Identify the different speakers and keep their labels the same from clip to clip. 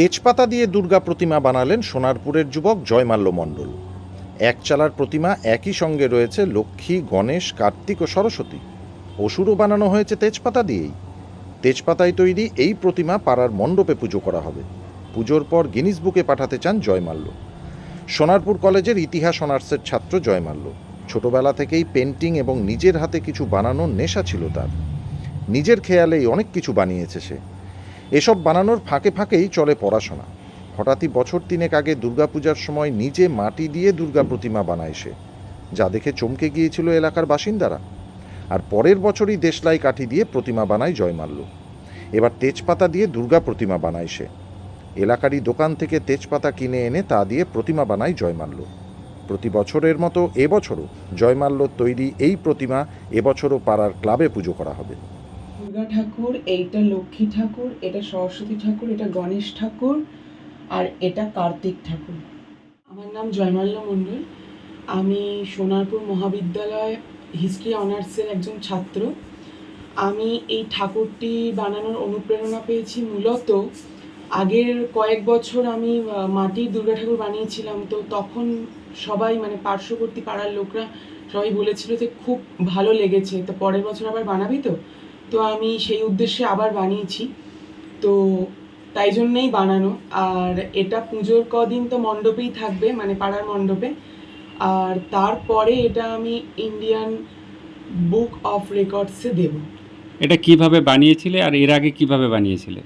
Speaker 1: তেজপাতা দিয়ে দুর্গা প্রতিমা বানালেন সোনারপুরের যুবক জয়মাল্য মণ্ডল। এক চালার প্রতিমা একই সঙ্গে রয়েছে লক্ষ্মী, গণেশ, কার্তিক ও সরস্বতী। অসুরও বানানো হয়েছে তেজপাতা দিয়েই। তেজপাতায় তৈরি এই প্রতিমা পাড়ার মণ্ডপে পুজো করা হবে। পুজোর পর গিনিস বুকে পাঠাতে চান জয়মাল্য। সোনারপুর কলেজের ইতিহাস অনার্সের ছাত্র জয়মাল্য। ছোটবেলা থেকেই পেন্টিং এবং নিজের হাতে কিছু বানানোর নেশা ছিল তার। নিজের খেয়ালেই অনেক কিছু বানিয়েছে সে। এসব বানানোর ফাঁকে ফাঁকেই চলে পড়াশোনা। হঠাৎই বছর তিনেক আগে দুর্গাপূজার সময় নিজে মাটি দিয়ে দুর্গা প্রতিমা বানায় সে, যা দেখে চমকে গিয়েছিল এলাকার বাসিন্দারা। আর পরের বছরই দেশলাই কাঠি দিয়ে প্রতিমা বানায় জয়মাল্য। এবার তেজপাতা দিয়ে দুর্গা প্রতিমা বানায় সে। এলাকারই দোকান থেকে তেজপাতা কিনে এনে তা দিয়ে প্রতিমা বানায় জয়মাল্য। প্রতি বছরের মতো এবছরও জয়মাল্যর তৈরি এই প্রতিমা এবছরও পাড়ার ক্লাবে পুজো করা হবে।
Speaker 2: দুর্গা ঠাকুর, এইটা লক্ষ্মী ঠাকুর, এটা সরস্বতী ঠাকুর, এটা গণেশ ঠাকুর আর এটা কার্তিক ঠাকুর। আমার নাম জয়মাল্য মণ্ডল। আমি সোনারপুর মহাবিদ্যালয় হিস্ট্রি অনার্সের একজন ছাত্র। আমি এই ঠাকুরটি বানানোর অনুপ্রেরণা পেয়েছি মূলত আগের কয়েক বছর আমি মাটির দুর্গা ঠাকুর বানিয়েছিলাম, তো তখন সবাই মানে পার্শ্ববর্তী পাড়ার লোকরা সবাই বলেছিল যে খুব ভালো লেগেছে, তো পরের বছর আবার বানাবি তো? তো আমি সেই উদ্দেশ্যে আবার বানিয়েছি। তো তাই জন্যেই বানানো। আর এটা পুজোর কদিন তো মণ্ডপেই থাকবে মানে পাড়ার মণ্ডপে। আর তারপরে এটা আমি ইন্ডিয়ান বুক অফ রেকর্ডসে দেব।
Speaker 3: এটা কীভাবে বানিয়েছিলে আর এর আগে কীভাবে বানিয়েছিলে?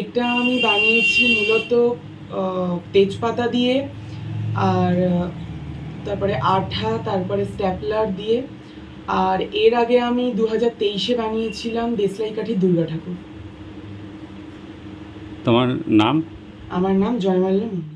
Speaker 2: এটা আমি বানিয়েছি মূলত তেজপাতা দিয়ে আর তারপরে আঠা তারপরে স্ট্যাপলার দিয়ে। আর এর আগে আমি দু হাজার তেইশে বানিয়েছিলাম দেশলাই কাঠি দুর্গা ঠাকুর।
Speaker 3: তোমার নাম?
Speaker 2: আমার নাম জয়মাল্য মন্ডল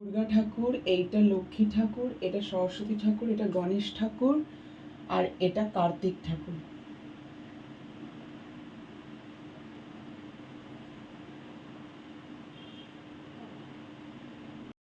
Speaker 2: দুর্গা ঠাকুর, এইটা লক্ষ্মী ঠাকুর, এটা সরস্বতী ঠাকুর, এটা গণেশ ঠাকুর, আর এটা কার্তিক ঠাকুর।